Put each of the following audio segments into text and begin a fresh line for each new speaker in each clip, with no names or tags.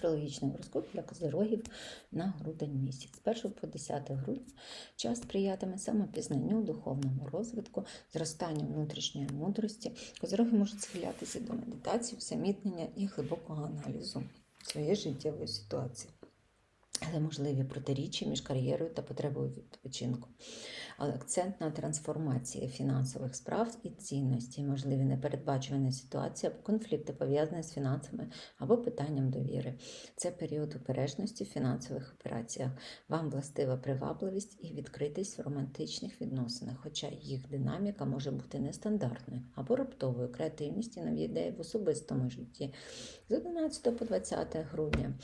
Астрологічний гороскоп для козирогів на грудень місяць. З 1 по 10 грудня час сприятиме самопізнанню, духовному розвитку, зростанню внутрішньої мудрості. Козироги можуть схилятися до медитації, усамітнення і глибокого аналізу своєї життєвої ситуації. Але можливі протиріччя між кар'єрою та потребою відпочинку. Акцент на трансформації фінансових справ і цінностей, можливі непередбачувані ситуації або конфлікти, пов'язані з фінансами або питанням довіри. Це період обережності в фінансових операціях. Вам властива привабливість і відкритість в романтичних відносинах, хоча їх динаміка може бути нестандартною або раптовою. Креативність і нові ідеї в особистому житті. З 11 по 20 грудня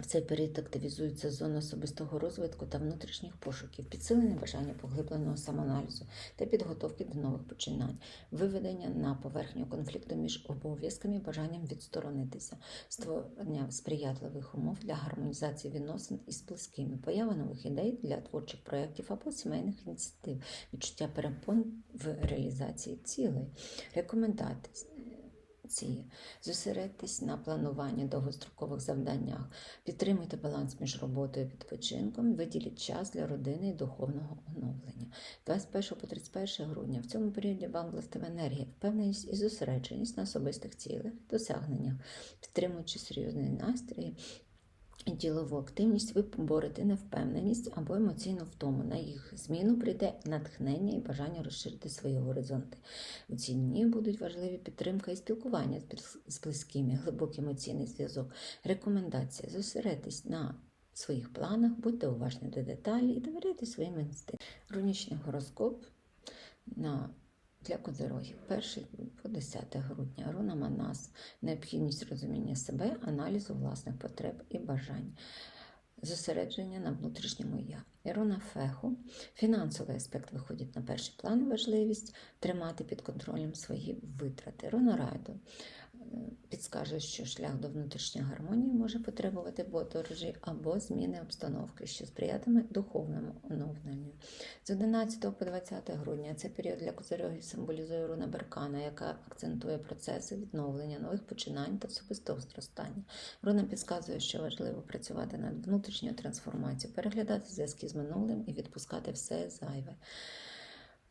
в цей період активізується зона особистого розвитку та внутрішніх пошуків, підсилене бажання поглибленого самоаналізу та підготовки до нових починань, виведення на поверхню конфлікту між обов'язками бажанням відсторонитися, створення сприятливих умов для гармонізації відносин із близькими, поява нових ідей для творчих проєктів або сімейних ініціатив, відчуття перепон в реалізації цілей, рекомендації. Зосередьтесь на плануванні довгострокових завданнях, підтримуйте баланс між роботою і відпочинком, виділіть час для родини і духовного оновлення. 21 по 31 грудня в цьому періоді вам властива енергія, впевненість і зосередженість на особистих цілях, досягненнях, підтримуючи серйозний настрій. Ділову активність ви поборете невпевненість або емоційну втому. На їх зміну прийде натхнення і бажання розширити свої горизонти. У ці дні будуть важливі підтримка і спілкування з близькими, глибокий емоційний зв'язок, рекомендація. Зосередьтесь на своїх планах, будьте уважні до деталей і довіряйте своїм інстинктам. Рунічний гороскоп на для козирогів 1 по 10 грудня. Руна Манас, необхідність розуміння себе, аналізу власних потреб і бажань, зосередження на внутрішньому я. Ірона Феху, фінансовий аспект виходить на перший план, важливість тримати під контролем свої витрати. Руна Райду підскаже, що шлях до внутрішньої гармонії може потребувати подорожі або зміни обстановки, що сприятиме духовному оновленню. З 11 по 20 грудня це період для козирогів символізує руна Беркана, яка акцентує процеси відновлення нових починань та особистого зростання. Руна підказує, що важливо працювати над внутрішньою трансформацією, переглядати зв'язки з минулим і відпускати все зайве.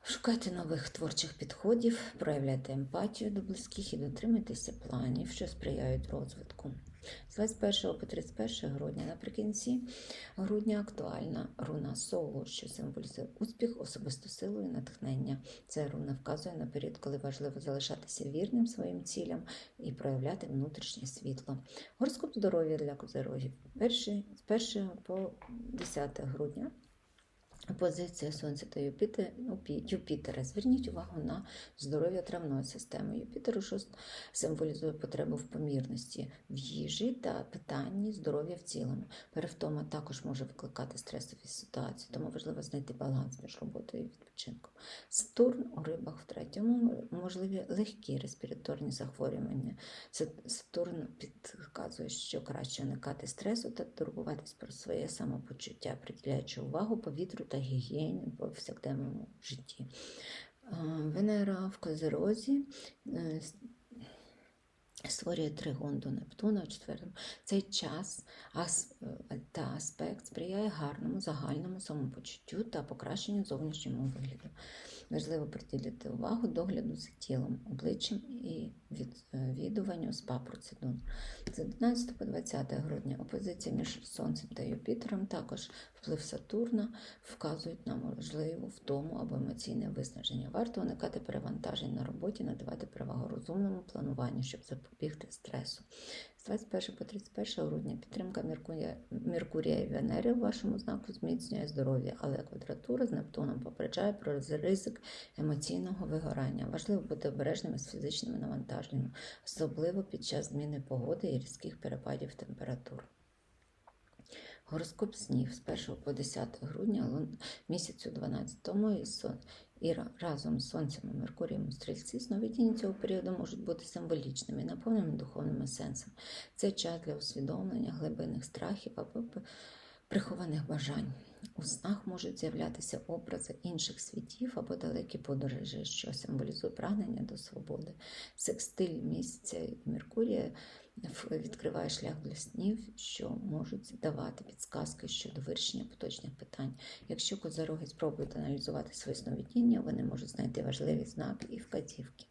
Шукайте нових творчих підходів, проявляйте емпатію до близьких і дотримуйтеся планів, що сприяють розвитку. З 21 по 31 грудня наприкінці грудня актуальна руна соло, що символізує успіх, особисту силу і натхнення. Це руна вказує на період, коли важливо залишатися вірним своїм цілям і проявляти внутрішнє світло. Гороскоп здоров'я для козирогів. Перший, з 1 по 10 грудня Позиція Сонця та Юпітера, ну, Юпітера. Зверніть увагу на здоров'я травної системи. Юпітер що символізує потребу в помірності в їжі та питанні здоров'я в цілому. Перевтома також може викликати стресові ситуації, тому важливо знайти баланс між роботою і відпочинком. Сатурн у рибах в третьому можливі легкі респіраторні захворювання. Сатурн підказує, що краще уникати стресу та турбуватись про своє самопочуття, приділяючи увагу повітрю та гігієні в повсякденному житті. Венера в Козерозі е, створює тригон до Нептуна в четвертому. Цей час та аспект сприяє гарному загальному самопочуттю та покращенню зовнішньому вигляду. Важливо приділити увагу догляду за тілом, обличчям і відвідуванню спа-процедур. З 11 по 20 грудня опозиція між Сонцем та Юпітером, також вплив Сатурна вказують на можливу втому або емоційне виснаження. Варто уникати перевантажень на роботі, надавати перевагу розумному плануванню, щоб запобігти стресу. З 21 по 31 грудня підтримка Меркурія, Меркурія і Венери у вашому знаку зміцнює здоров'я, але квадратура з Нептуном попереджає про ризик емоційного вигорання. Важливо бути обережними з фізичними навантаженнями, особливо під час зміни погоди і різких перепадів температур. Гороскоп снів з 1 по 10 грудня місяцю 12-му і сон. І разом з сонцем і Меркурієм у стрільці сновидіння цього періоду можуть бути символічними наповненими духовним сенсом. Це час для усвідомлення глибинних страхів або прихованих бажань. У снах можуть з'являтися образи інших світів або далекі подорожі, що символізує прагнення до свободи. Секстиль місяця і Меркурія відкриває шлях для снів, що можуть давати підсказки щодо вирішення поточних питань. Якщо козороги спробують аналізувати своє сновидіння, вони можуть знайти важливі знаки і вказівки.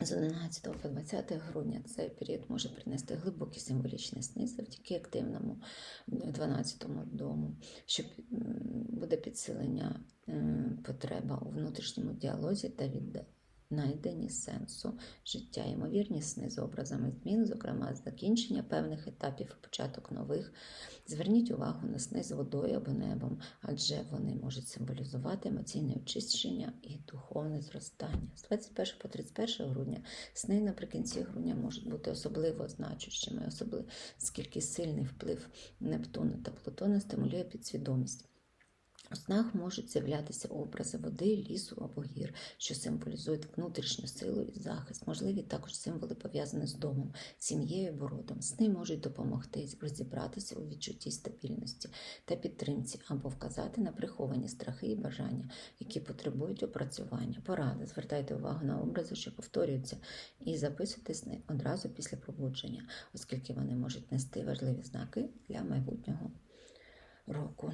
З 11 по 20 грудня цей період може принести глибокі символічні сни завдяки активному 12 дому, що буде підсилення потреба у внутрішньому діалозі та віднайденні сенсу життя. Ймовірні сни з образами змін, зокрема закінчення певних етапів і початок нових. Зверніть увагу на сни з водою або небом, адже вони можуть символізувати емоційне очищення і духовне зростання. З 21 по 31 грудня сни наприкінці грудня можуть бути особливо значущими, особливо оскільки сильний вплив Нептуна та Плутона стимулює підсвідомість. У снах можуть з'являтися образи води, лісу або гір, що символізують внутрішню силу і захист. Можливі також символи пов'язані з домом, сім'єю або родом. Сни можуть допомогти розібратися у відчутті стабільності та підтримці або вказати на приховані страхи і бажання, які потребують опрацювання. Порада. Звертайте увагу на образи, що повторюються, і записуйте сни одразу після пробудження, оскільки вони можуть нести важливі знаки для майбутнього року.